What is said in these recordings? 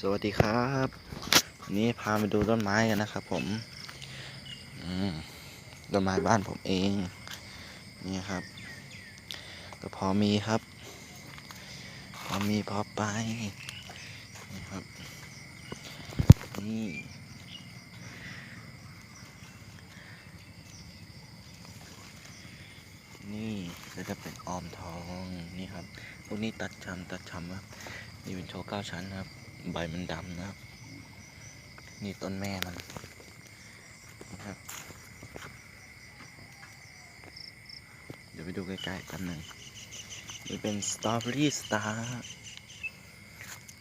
สวัสดีครับวันนี้พาไปดูต้นไม้กันนะครับ ผมต้นไม้บ้านผมเอง นี่ครับ ก็พอมีครับ พอมีพอไปนี่ครับ นี่นี่ก็จะเป็นออมทองนี่ครับพวกนี้ตัดชำตัดชำครับนี่เป็นโชว์เก้าชั้นครับ ใบมันดำนะครับ นี่ต้นแม่มันนะครับ เดี๋ยวไปดูใกล้ๆกันหนึ่งนี่เป็นสตรอเบอรี่สตาร์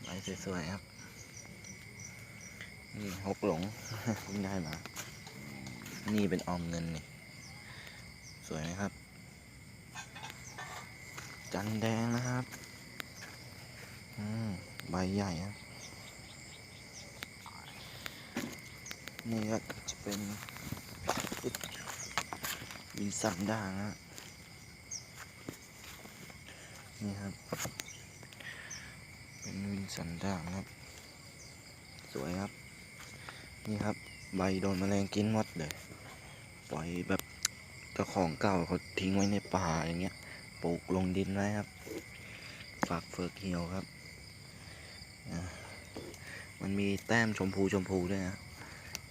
ใบสวยๆครับ นี่หกหลงเพิ่งได้มา นี่เป็นออมเงินนี่ สวยไหมครับ จันแดงนะครับ อืม ใบใหญ่ครับ นี่ก็จะเป็นวินสันด่างนะนี่ครับ เป็นวินสันด่างครับ สวยครับ นี่ครับ ใบโดนแมลงกินหมดเลยปล่อยแบบเจ้าของเก่าเขาทิ้งไว้ในป่าอย่างเงี้ยปลูกลงดินไว้ครับ ฝากเฟิร์กเหี่ยวครับ มันมีแต้มชมพูชมพูด้วยนะ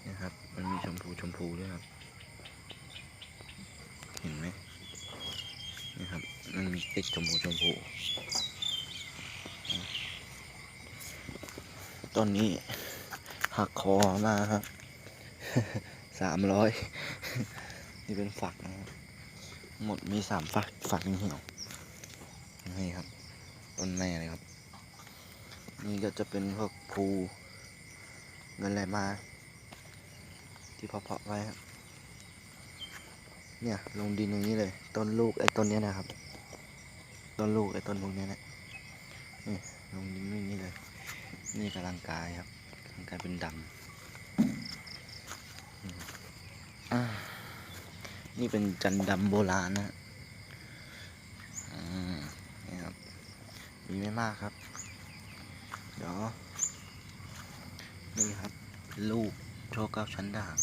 นะครับ มันมีชมพูชมพูด้วยครับ เห็นไหมนี่ครับ มันมีติดชมพูชมพูต้นนี้หักคอมาครับสามร้อยนี่เป็นฝักนะครับหมดมีสามฝักฝักเหี่ยวนี่ครับต้นแม่เลยครับ นี่ก็จะเป็นพวกภูเงินอะไหลมา ที่เพาะๆไว้ครับ เนี่ยลงดินอย่างนี้เลย ต้นลูกไอ้ต้นเนี้ยนะครับ ต้นลูกไอ้ต้นพวกเนี้ยนะนี่ลงดินอย่างนี้เลย นี่กำลังกายครับกำลังกายเป็นดำนี่เป็นจันดำโบราณนะนี่ครับ มีไม่มากครับ เดี๋ยว นี่ครับ ลูกโชว์เก้าชั้นด่าง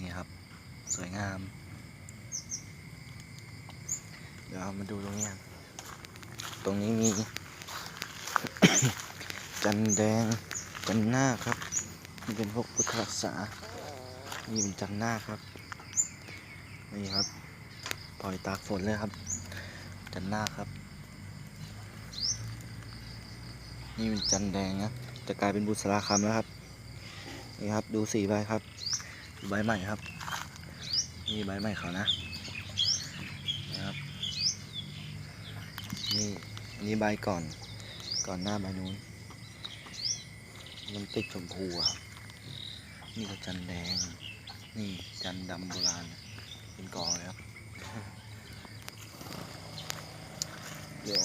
นี่ครับ สวยงาม เดี๋ยวามาดูตรงนี้ตรงนี้มี จันแดง จันหน้าครับ นี่เป็นพวกพุทธรักษา นี่เป็นจันหน้าครับ นี่ครับ ปล่อยตากฝนเลยครับ จันหน้าคครับ นี่เป็นจันแดงนะจะกลายเป็นบุษราคำแล้วครับ นี่ครับ ดูสีใบครับ ใบใหม่ครับ นี่ใบใหม่เขานะนะครับนี่อันนี้ใบก่อนก่อนหน้าใบนู้น มันติดชมพูครับ นี่ก็จันแดง นี่จันดำโบราณ เป็นกอเลยครับ เดี๋ยว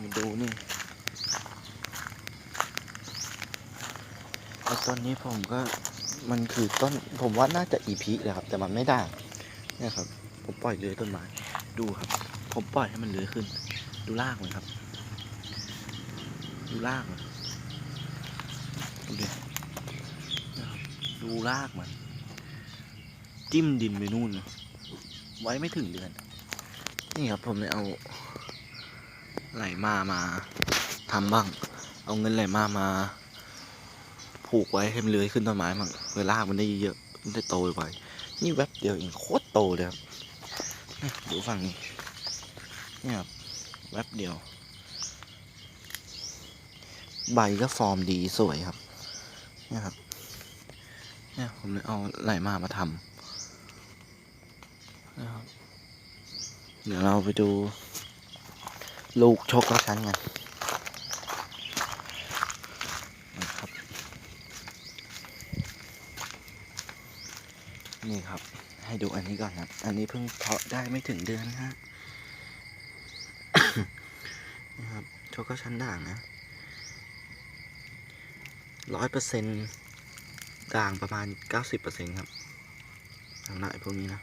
มาดูนี่ไอ้ต้นนี้ผมก็ มันคือต้นผมว่าน่าจะอีพีเลยครับ แต่มันไม่ได้เนี่ยครับ ผมปล่อยเลยต้นไม้ดูครับ ผมปล่อยให้มันเลื้อยขึ้น ดูรากมันครับ ดูรากมันดูดินะครับดูรากมัน จิ้มดินไปนู่น ไว้ไม่ถึงเดือน นี่ครับผมเลยเอา ไหลมามาทำบ้าง เอาเงินไหลมามา ผูกไว้ให้มันเลื้อยขึ้นต้นไม้มั่งเวลามันได้เยอะมันได้โตไวนี่แวบเดียวเองโคตรโตเลยครับเนี่ยดูฝั่งนี้เนี่ยครับแวบเดียว ใบก็ฟอร์มดีสวยครับเนี่ยครับเนี่ยผมเลยเอาไหลมามาทำนะครับเดี๋ยวเราไปดู ลูกชกกระชั้นกันนะครับ นี่ครับ ให้ดูอันนี้ก่อนครับ อันนี้เพิ่งเพาะได้ไม่ถึงเดือนนะฮะนะครับโชก็ชั้นด่างนะร้อยเปอร์เซ็นต์ด่างประมาณเก้าสิบเปอร์เซ็นต์ครับทางไหนพวกนี้นะ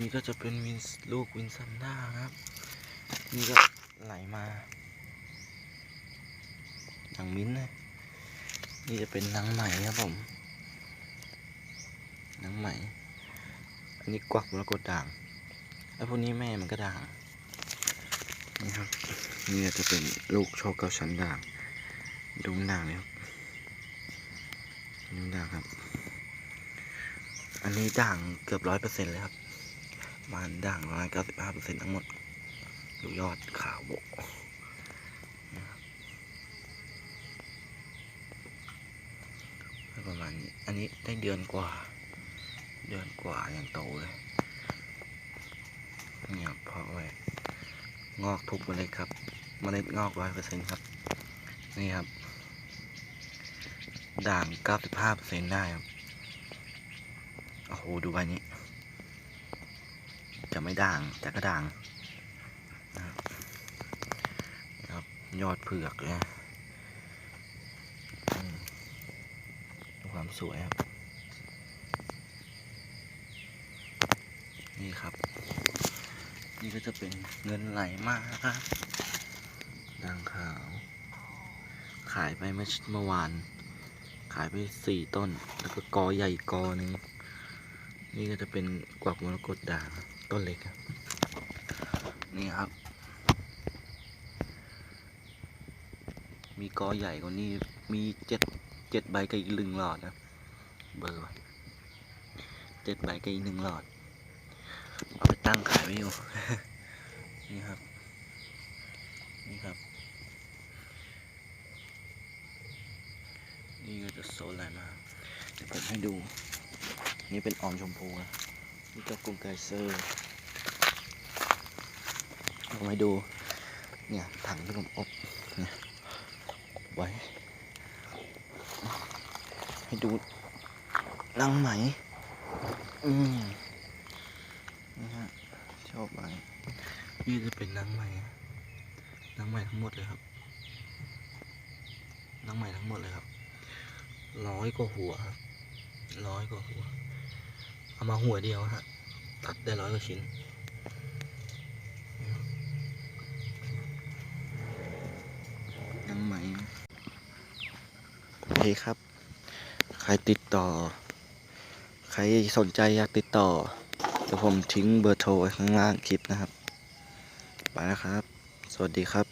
นี่ก็จะเป็นวินลูกวินซันด้าครับ นี่ก็ไหลมาอย่างมิ้นท์นะนี่จะเป็นนังไหมครับผม หนังไหม อันนี้กวักมรกตด่างแล้วพวกนี้แม่มันก็ด่าง นี่ครับ นี่จะเป็นลูกโชคเก้าชั้นด่าง ดูมันด่างเลยครับดูมันด่างครับ อันนี้ด่างเกือบร้อยเปอร์เซ็นต์เลยครับมันด่างประมาณเก้าสิบห้าเปอร์เซ็นต์ทั้งหมด ดูยอดขาวโบกนะครับประมาณนี้ อันนี้ได้เดือนกว่า เดือนกว่าอย่างโตเลยเนี่ครับเพาะไว้งอกทุกเมล็ดครับ เมล็ดงอกร้อยเปอร์เซ็นต์ครับ นี่ครับ ด่างเก้าสิบห้าเปอร์เซ็นต์ได้ครับ โอ้โห ดูใบนี้ จะไม่ด่างแต่ก็ด่างนะครับ ยอดเผือกเลยนะความสวยครับ นี่ครับ นี่ก็จะเป็นเงินไหลมากนะครับด่างขาว ขายไปเมื่อเมื่อวาน ขายไปสี่ต้น แล้วก็กอใหญ่กอหนึ่งนี่ก็จะเป็นกวักมรกตด่างต้นเล็กครับ นี่ครับ มีกอใหญ่กว่านี้มีเจ็ดเจ็ดใบกับอีกหนึ่งหลอดนะ เบอร์เจ็ดใบกับอีกหนึ่งหลอด เอาไปตั้งขายไว้อยู่ นี่ครับ นี่ครับ นี่ก็จะโซนอะไรมาเดี๋ยวผมให้ดู นี่เป็นออมชมพูนะนี่ก็กรุงไกเซอร์ผมให้ดู เนี่ยถังที่ผมอบเนี่ยไว้ ให้ดูรังไหม อืม อบไหมนี่จะเป็นรังไหมนะรังไหมทั้งหมดเลยครับรังไหมทั้งหมดเลยครับ ร้อยกว่าหัวครับ ร้อยกว่าหัว เอามาหัวเดียวฮะ ตัดได้ร้อยกว่าชิ้นยังไหมโอเคครับ ใครติดต่อ ใครสนใจอยากติดต่อเดี๋ยวผมทิ้งเบอร์โทรไว้ข้างล่างคลิปนะครับ ไปแล้วครับ สวัสดีครับ